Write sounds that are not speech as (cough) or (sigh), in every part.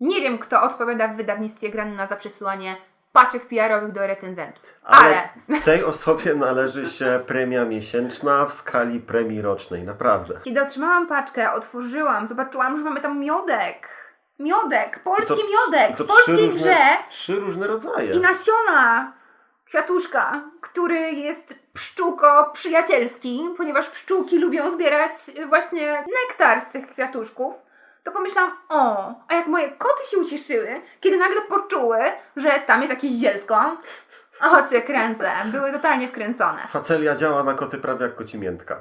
Nie wiem, kto odpowiada w wydawnictwie Granna za przesyłanie paczek PR-owych do recenzentów. Ale, Ale tej osobie należy się premia miesięczna w skali premii rocznej, naprawdę. kiedy otrzymałam paczkę, otworzyłam, zobaczyłam, że mamy tam miodek. Miodek, polski To- miodek, to w polskiej trzy różne, grze. Trzy różne rodzaje. I nasiona kwiatuszka, który jest pszczółko przyjacielski, ponieważ pszczółki lubią zbierać właśnie nektar z tych kwiatuszków, to pomyślałam, o, a jak moje koty się ucieszyły, kiedy nagle poczuły, że tam jest jakieś zielsko. O, cię kręcę. Były totalnie wkręcone. Facelia działa na koty prawie jak kocimiętka.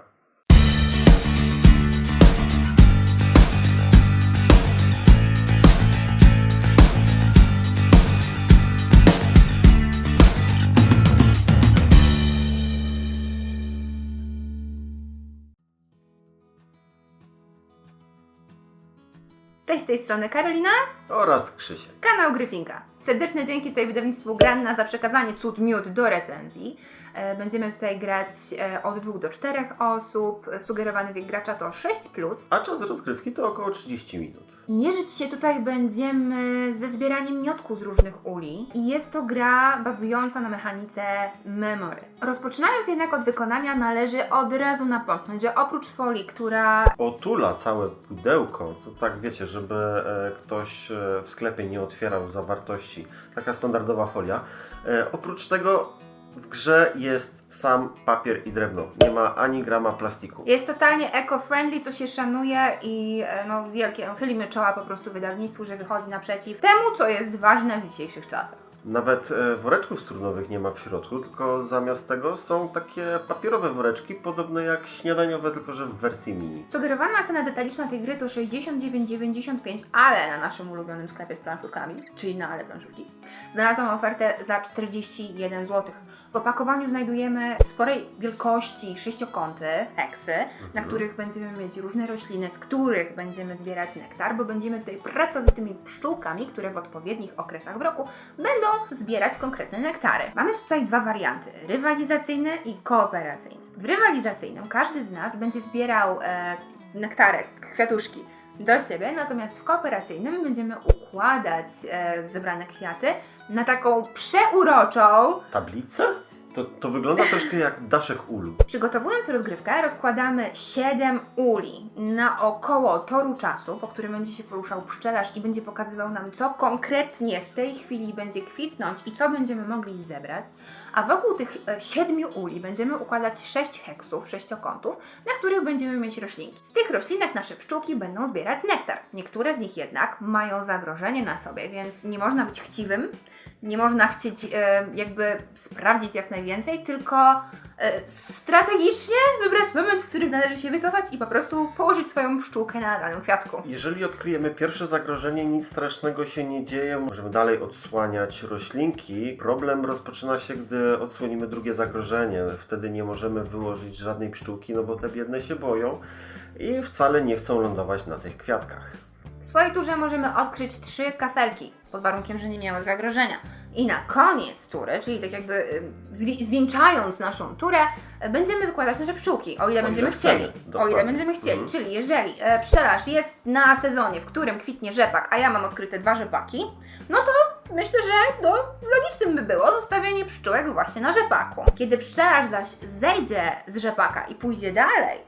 Cześć z tej strony Karolina, Oraz Krzysiek. kanał Gryfinka. Serdeczne dzięki tutaj wydawnictwu Granna za przekazanie cud miód do recenzji. E, Będziemy tutaj grać e, od 2 do 4 osób. Sugerowany wiek gracza to 6+. Plus. A czas rozgrywki to około 30 minut. Mierzyć się tutaj będziemy ze zbieraniem miodku z różnych uli i jest to gra bazująca na mechanice memory. Rozpoczynając jednak od wykonania należy od razu napomknąć, że oprócz folii, która Otula całe pudełko, to tak wiecie, żeby e, ktoś w sklepie nie otwierał zawartości. Taka standardowa folia. E, oprócz tego w grze jest sam papier i drewno. Nie ma ani grama plastiku. jest totalnie eco-friendly, co się szanuje i e, no wielkie, no, chylimy czoła po prostu wydawnictwu, że wychodzi naprzeciw temu, co jest ważne w dzisiejszych czasach. Nawet e, woreczków strunowych nie ma w środku, tylko zamiast tego są takie papierowe woreczki, podobne jak śniadaniowe, tylko że w wersji mini. Sugerowana cena detaliczna tej gry to 69,95, ale na naszym ulubionym sklepie z planszówkami, czyli na Ale Planszówki, znalazłam ofertę za 41 zł. W opakowaniu znajdujemy sporej wielkości sześciokąty, heksy, na których będziemy mieć różne rośliny, z których będziemy zbierać nektar, bo będziemy tutaj pracowitymi pszczółkami, które w odpowiednich okresach w roku będą zbierać konkretne nektary. Mamy tutaj dwa warianty, rywalizacyjny i kooperacyjny. W rywalizacyjnym każdy z nas będzie zbierał e, nektarek, kwiatuszki do siebie, natomiast w kooperacyjnym będziemy układać e, zebrane kwiaty na taką przeuroczą Tablice? To, to wygląda troszkę jak daszek ulu. Przygotowując rozgrywkę, rozkładamy 7 uli naokoło toru czasu, po którym będzie się poruszał pszczelarz i będzie pokazywał nam, co konkretnie w tej chwili będzie kwitnąć i co będziemy mogli zebrać. A wokół tych 7 uli będziemy układać 6 heksów, sześciokątów, na których będziemy mieć roślinki. Z tych roślinek nasze pszczółki będą zbierać nektar. Niektóre z nich jednak mają zagrożenie na sobie, więc nie można być chciwym, nie można chcieć e, jakby sprawdzić jak najwięcej, tylko e, strategicznie wybrać moment, w którym należy się wycofać i po prostu położyć swoją pszczółkę na danym kwiatku. Jeżeli odkryjemy pierwsze zagrożenie, nic strasznego się nie dzieje. Możemy dalej odsłaniać roślinki. Problem rozpoczyna się, gdy odsłonimy drugie zagrożenie. Wtedy nie możemy wyłożyć żadnej pszczółki, no bo te biedne się boją i wcale nie chcą lądować na tych kwiatkach. W swojej turze możemy odkryć trzy kafelki, pod warunkiem, że nie miały zagrożenia. I na koniec tury, czyli tak jakby y, zwi- zwieńczając naszą turę, y, będziemy wykładać nasze pszczółki, o ile O będziemy ile chcemy, chcieli. O ile będziemy chcieli. Mhm. Czyli jeżeli e, pszczelarz jest na sezonie, w którym kwitnie rzepak, a ja mam odkryte dwa rzepaki, no to myślę, że no, logicznym by było zostawienie pszczółek właśnie na rzepaku. Kiedy pszczelarz zaś zejdzie z rzepaka i pójdzie dalej,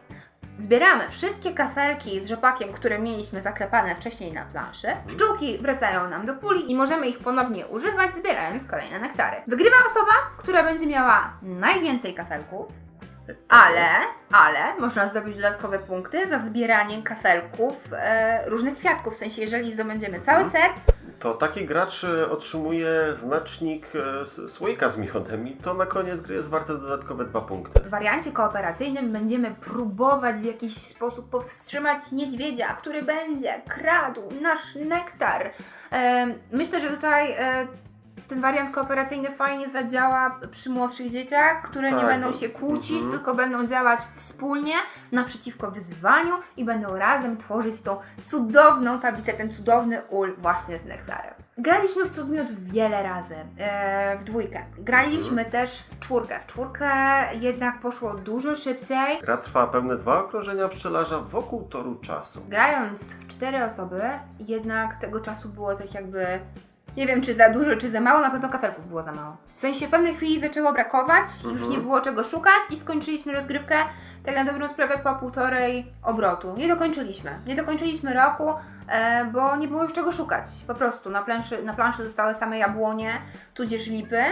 Zbieramy wszystkie kafelki z rzepakiem, które mieliśmy zaklepane wcześniej na planszy. Pszczółki wracają nam do puli i możemy ich ponownie używać, zbierając kolejne nektary. Wygrywa osoba, która będzie miała najwięcej kafelków, ale, ale można zdobyć dodatkowe punkty za zbieranie kafelków e, różnych kwiatków. W sensie, jeżeli zdobędziemy cały set, To taki gracz e, otrzymuje znacznik e, s- słoika z miodem i to na koniec gry jest warte dodatkowe dwa punkty. W wariancie kooperacyjnym będziemy próbować w jakiś sposób powstrzymać niedźwiedzia, który będzie kradł nasz nektar. Em, Myślę, że tutaj e, ten wariant kooperacyjny fajnie zadziała przy młodszych dzieciach, które nie Tak, będą bo- się kłócić, mhm. tylko będą działać wspólnie naprzeciwko wyzwaniu i będą razem tworzyć tą cudowną tablicę, ten cudowny ul właśnie z nektarem. Graliśmy w Cudmiot wiele razy, e, w dwójkę. Graliśmy też w czwórkę. W czwórkę jednak poszło dużo szybciej. Gra trwa pełne dwa okrążenia pszczelarza wokół toru czasu. Grając w cztery osoby, jednak tego czasu było tak jakby. Nie wiem, czy za dużo, czy za mało, na pewno kafelków było za mało. W sensie w pewnej chwili zaczęło brakować, już nie było czego szukać i skończyliśmy rozgrywkę tak na dobrą sprawę po półtorej obrotu. Nie dokończyliśmy. Nie dokończyliśmy roku, bo nie było już czego szukać. Po prostu na planszy, na planszy zostały same jabłonie, tudzież lipy,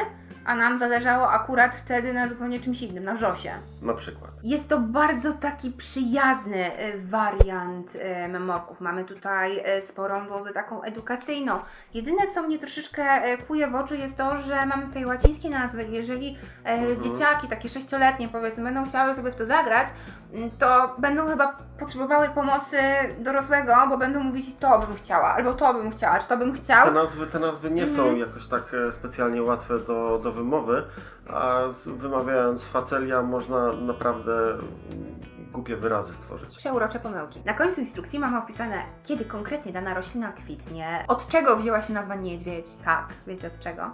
a nam zależało akurat wtedy na zupełnie czymś innym, na wrzosie. Na przykład. Jest to bardzo taki przyjazny y, wariant y, memorków. Mamy tutaj sporą dozę taką edukacyjną. Jedyne, co mnie troszeczkę kuje w oczy jest to, że mamy tutaj łacińskie nazwy. Jeżeli y, dzieciaki, takie sześcioletnie powiedzmy, będą chciały sobie w to zagrać, mm, to będą chyba potrzebowały pomocy dorosłego, bo będą mówić to bym chciała, albo to bym chciała, czy to bym chciał. Te nazwy, te nazwy nie są jakoś tak e, specjalnie łatwe do, do wymowy, a wymawiając facelia można naprawdę głupie wyrazy stworzyć. Przeurocze pomyłki. Na końcu instrukcji mamy opisane, kiedy konkretnie dana roślina kwitnie, od czego wzięła się nazwa niedźwiedź. Tak, wiecie od czego?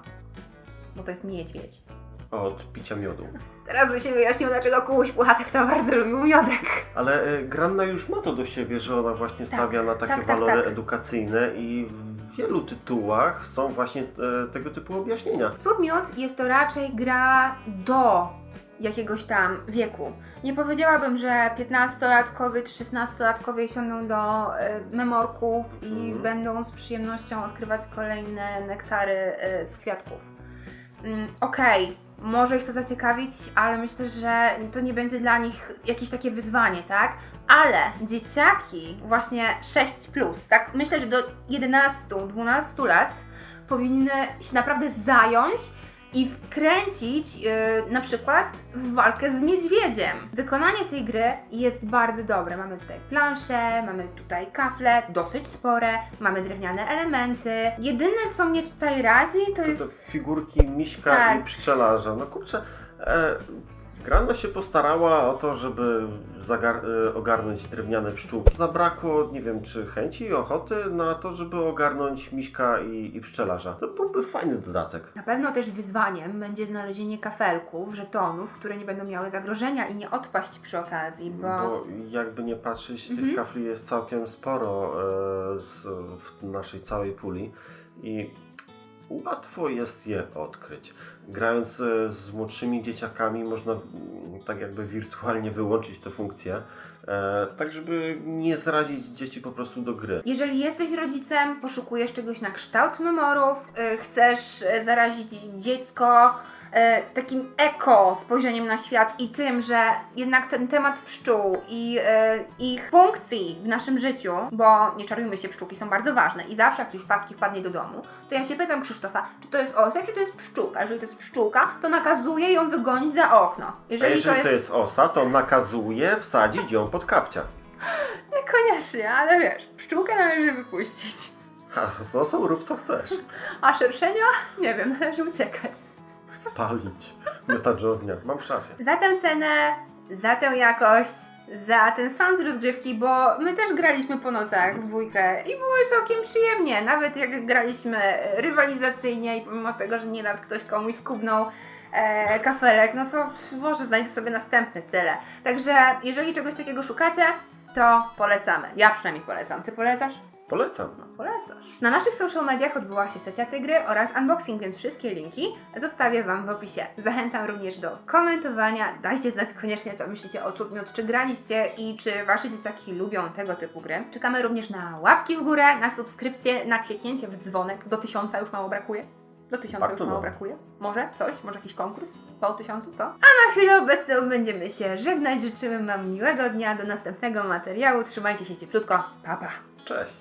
Bo to jest miedźwiedź. Od picia miodu. Teraz by się wyjaśnił, dlaczego Kubuś Puchatek to bardzo lubił miodek. Ale e, Granna już ma to do siebie, że ona właśnie stawia na takie tak, tak, walory tak. edukacyjne i w wielu tytułach są właśnie e, tego typu objaśnienia. Cud miód jest to raczej gra do jakiegoś tam wieku. Nie powiedziałabym, że 15-latkowie czy 16-latkowie siądą do e, memorków i będą z przyjemnością odkrywać kolejne nektary e, z kwiatków. Mm, Okej, może ich to zaciekawić, ale myślę, że to nie będzie dla nich jakieś takie wyzwanie, tak? Ale dzieciaki, właśnie 6, tak? Myślę, że do 11-12 lat powinny się naprawdę zająć i wkręcić yy, na przykład w walkę z niedźwiedziem. Wykonanie tej gry jest bardzo dobre. Mamy tutaj plansze, mamy tutaj kafle, dosyć spore, mamy drewniane elementy. Jedyne, co mnie tutaj razi, to To jest te figurki miśka Tak. i pszczelarza. No kurczę, e, Granna się postarała o to, żeby zagar- e, ogarnąć drewniane pszczółki. Zabrakło, nie wiem, czy chęci i ochoty na to, żeby ogarnąć miśka i, i pszczelarza. To byłby fajny dodatek. Na pewno też wyzwaniem będzie znalezienie kafelków, żetonów, które nie będą miały zagrożenia i nie odpaść przy okazji, bo, Bo jakby nie patrzeć, Mhm. tych kafli jest całkiem sporo e, z, w naszej całej puli i łatwo jest je odkryć. Grając e, z młodszymi dzieciakami można mm, tak jakby wirtualnie wyłączyć tę funkcję, e, tak żeby nie zrazić dzieci po prostu do gry. jeżeli jesteś rodzicem, poszukujesz czegoś na kształt memorów, y, chcesz zarazić dziecko takim eko spojrzeniem na świat i tym, że jednak ten temat pszczół i y, ich funkcji w naszym życiu, bo nie czarujmy się, pszczółki są bardzo ważne i zawsze jak coś paski wpadnie do domu, to ja się pytam Krzysztofa, czy to jest osa, czy to jest pszczółka. Jeżeli to jest pszczółka, to nakazuję ją wygonić za okno. A Jeżeli, jeżeli to jest osa, to nakazuje wsadzić ją pod kapcia. (laughs) Niekoniecznie, ale wiesz, pszczółkę należy wypuścić. (laughs) Ha, z osą rób co chcesz. A szerszenia? Nie wiem, należy uciekać. Spalić. Miotacz ognia. Mam w szafie. Za tę cenę, za tę jakość, za ten fan z rozgrywki, bo my też graliśmy po nocach w dwójkę i było całkiem przyjemnie. Nawet jak graliśmy rywalizacyjnie i pomimo tego, że nieraz ktoś komuś skubnął e, kafelek, no to może znajdzie sobie następny tyle. Także jeżeli czegoś takiego szukacie, to polecamy. Ja przynajmniej polecam. Ty polecasz? Polecam. Polecasz. Na naszych social mediach odbyła się sesja tej gry oraz unboxing, więc wszystkie linki zostawię Wam w opisie. Zachęcam również do komentowania. Dajcie znać koniecznie, co myślicie o Cudmiot, czy graliście i czy Wasze dzieciaki lubią tego typu gry. Czekamy również na łapki w górę, na subskrypcję, na kliknięcie w dzwonek. Do tysiąca już mało brakuje. Do tysiąca Bardzo już mało mało. brakuje. Może coś? Może jakiś konkurs? Po tysiącu, co? A na chwilę obecną będziemy się żegnać. Życzymy Wam miłego dnia. Do następnego materiału. Trzymajcie się cieplutko. Pa, pa. Cześć.